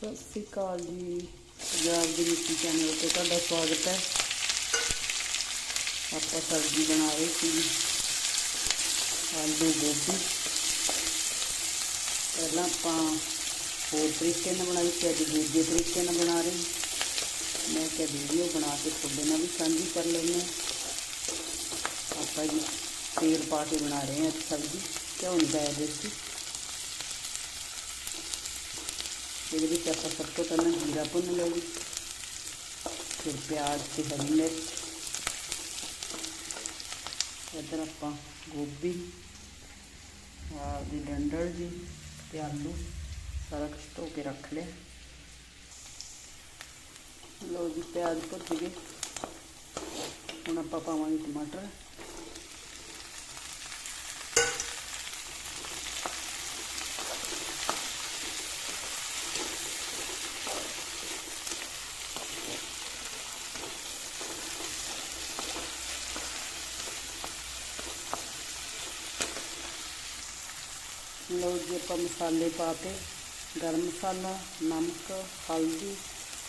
ਸਤਿ ਸ੍ਰੀ ਅਕਾਲ ਜੀ। ਪੰਜਾਬ ਦੇ ਨੀਤੀ ਚੈਨਲ ਤੇ ਤੁਹਾਡਾ ਸਵਾਗਤ ਹੈ। ਆਪਾਂ ਸਬਜ਼ੀ ਬਣਾ ਰਹੇ ਸੀ। ਆਲੂ ਗੋਭੀ। ਪਹਿਲਾਂ ਆਪਾਂ ਹੋਰ ਤਰੀਕੇ ਨਾਲ ਬਣਾਈ ਸੀ, ਅੱਜ ਦੂਜੇ ਤਰੀਕੇ ਨਾਲ ਬਣਾ ਰਹੇ। ਮੈਂ ਕਿਹਾ ਵੀਡੀਓ ਬਣਾ ਕੇ ਤੁਹਾਡੇ ਨਾਲ ਵੀ ਸਾਂਝੀ ਕਰ ਲੈਂਦੇ ਹਾਂ। ਆਪਾਂ ਜੀ ਤੇਲ ਪਾ ਕੇ ਬਣਾ ਰਹੇ ਹਾਂ ਸਬਜ਼ੀ। ਘਿਓ ਨਹੀਂ ਪਾਇਆ ਦੇਸੀ? धीरे धीरे चप सबको तो करना जीरा भुन लेगी। फिर प्याज से हरी मिर्च इधर आप गोभी आपकी डंडल जी तो आलू सारा कुछ धो के रख लिया लो जी, प्याज भुज गए हम आप पावे टमाटर ਲਓ ਜੀ ਆਪਾਂ ਮਸਾਲੇ ਪਾ ਕੇ ਗਰਮ ਮਸਾਲਾ ਨਮਕ ਹਲਦੀ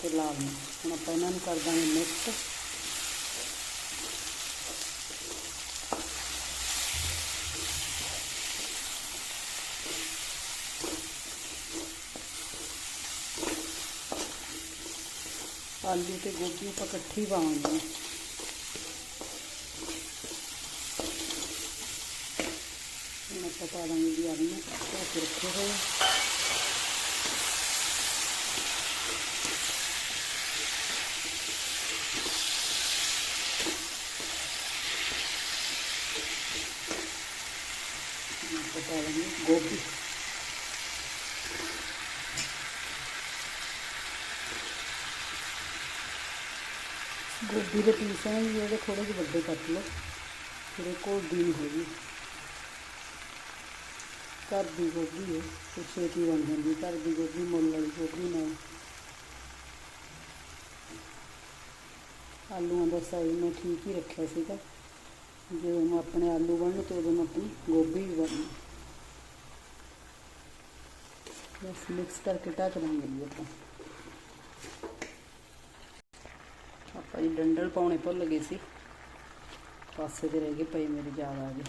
ਤੇ ਲਾਲ ਮਿਰਚ ਹੁਣ ਆਪਾਂ ਇਹਨਾਂ ਨੂੰ ਕਰ ਦਾਂਗੇ ਮਿਕਸ ਆਲੂ ਤੇ ਗੋਭੀ ਆਪਾਂ ਇਕੱਠੀ ਪਾਵਾਂਗੇ पता लगेगी आलू कैसे रखे हुए पता लगे गोभी। गोभी के पीस हैं, ये तो थोड़े से बड़े कट लो फिर एक और डील होगी। ਘਰ ਦੀ ਗੋਭੀ ਹੈ ਤੇ ਛੇਤੀ ਬਣ ਜਾਂਦੀ, ਘਰ ਦੀ ਗੋਭੀ ਮੁੱਲ ਵਾਲੀ ਗੋਭੀ ਨਾਲ। ਆਲੂਆਂ ਦਾ ਸਾਈਜ਼ ਮੈਂ ਠੀਕ ਹੀ ਰੱਖਿਆ ਸੀਗਾ। ਜਦੋਂ ਮੈਂ ਆਪਣੇ ਆਲੂ ਬਣਨ, ਤੇ ਉਦੋਂ ਮੈਂ ਆਪਣੀ ਗੋਭੀ ਵੀ ਬਣਨੀ। ਬਸ ਮਿਕਸ ਕਰਕੇ ਢੱਕ ਦਾਂਗੇ ਜੀ ਆਪਾਂ। ਆਪਾਂ ਜੀ ਡੰਡਲ ਪਾਉਣੇ ਭੁੱਲ ਗਏ ਸੀ। ਪਾਸੇ ਦੇ ਰਹਿ ਗਏ ਪਏ ਮੇਰੇ, ਯਾਦ ਆ ਗਏ।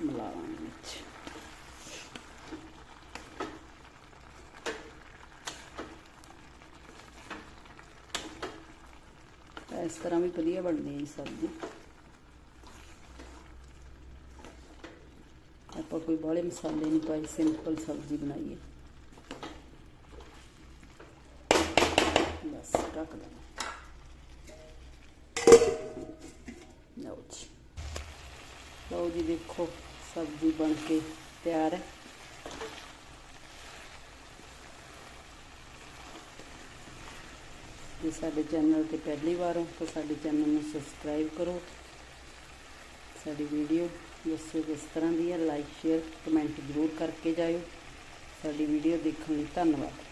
ਮਿਲਾਵਾਂਗੇ ਵਿੱਚ ਤਾਂ ਇਸ ਤਰ੍ਹਾਂ ਵੀ ਵਧੀਆ ਬਣਦੀ ਹੈ ਸਬਜ਼ੀ ਆਪਾਂ ਕੋਈ ਬਾਹਲੇ ਮਸਾਲੇ ਨਹੀਂ ਪਾਏ ਸਿੰਪਲ ਸਬਜ਼ੀ ਬਣਾਈ ਹੈ ਬਸ ਰੱਖ ਦਾਂ ਲਓ ਜੀ ਲਓ ਜੀ ਦੇਖੋ ਸਬਜ਼ੀ ਬਣ ਕੇ ਤਿਆਰ ਹੈ ਜੇ ਸਾਡੇ ਚੈਨਲ ਤੇ ਪਹਿਲੀ ਵਾਰ ਹੋ ਤਾਂ ਸਾਡੇ ਚੈਨਲ ਨੂੰ ਸਬਸਕ੍ਰਾਈਬ ਕਰੋ ਸਾਡੀ ਵੀਡੀਓ ਦੱਸੋ ਕਿਸ ਤਰ੍ਹਾਂ ਦੀ ਹੈ ਲਾਈਕ ਸ਼ੇਅਰ ਕਮੈਂਟ ਜ਼ਰੂਰ ਕਰਕੇ ਜਾਇਓ ਸਾਡੀ ਵੀਡੀਓ ਦੇਖਣ ਲਈ ਧੰਨਵਾਦ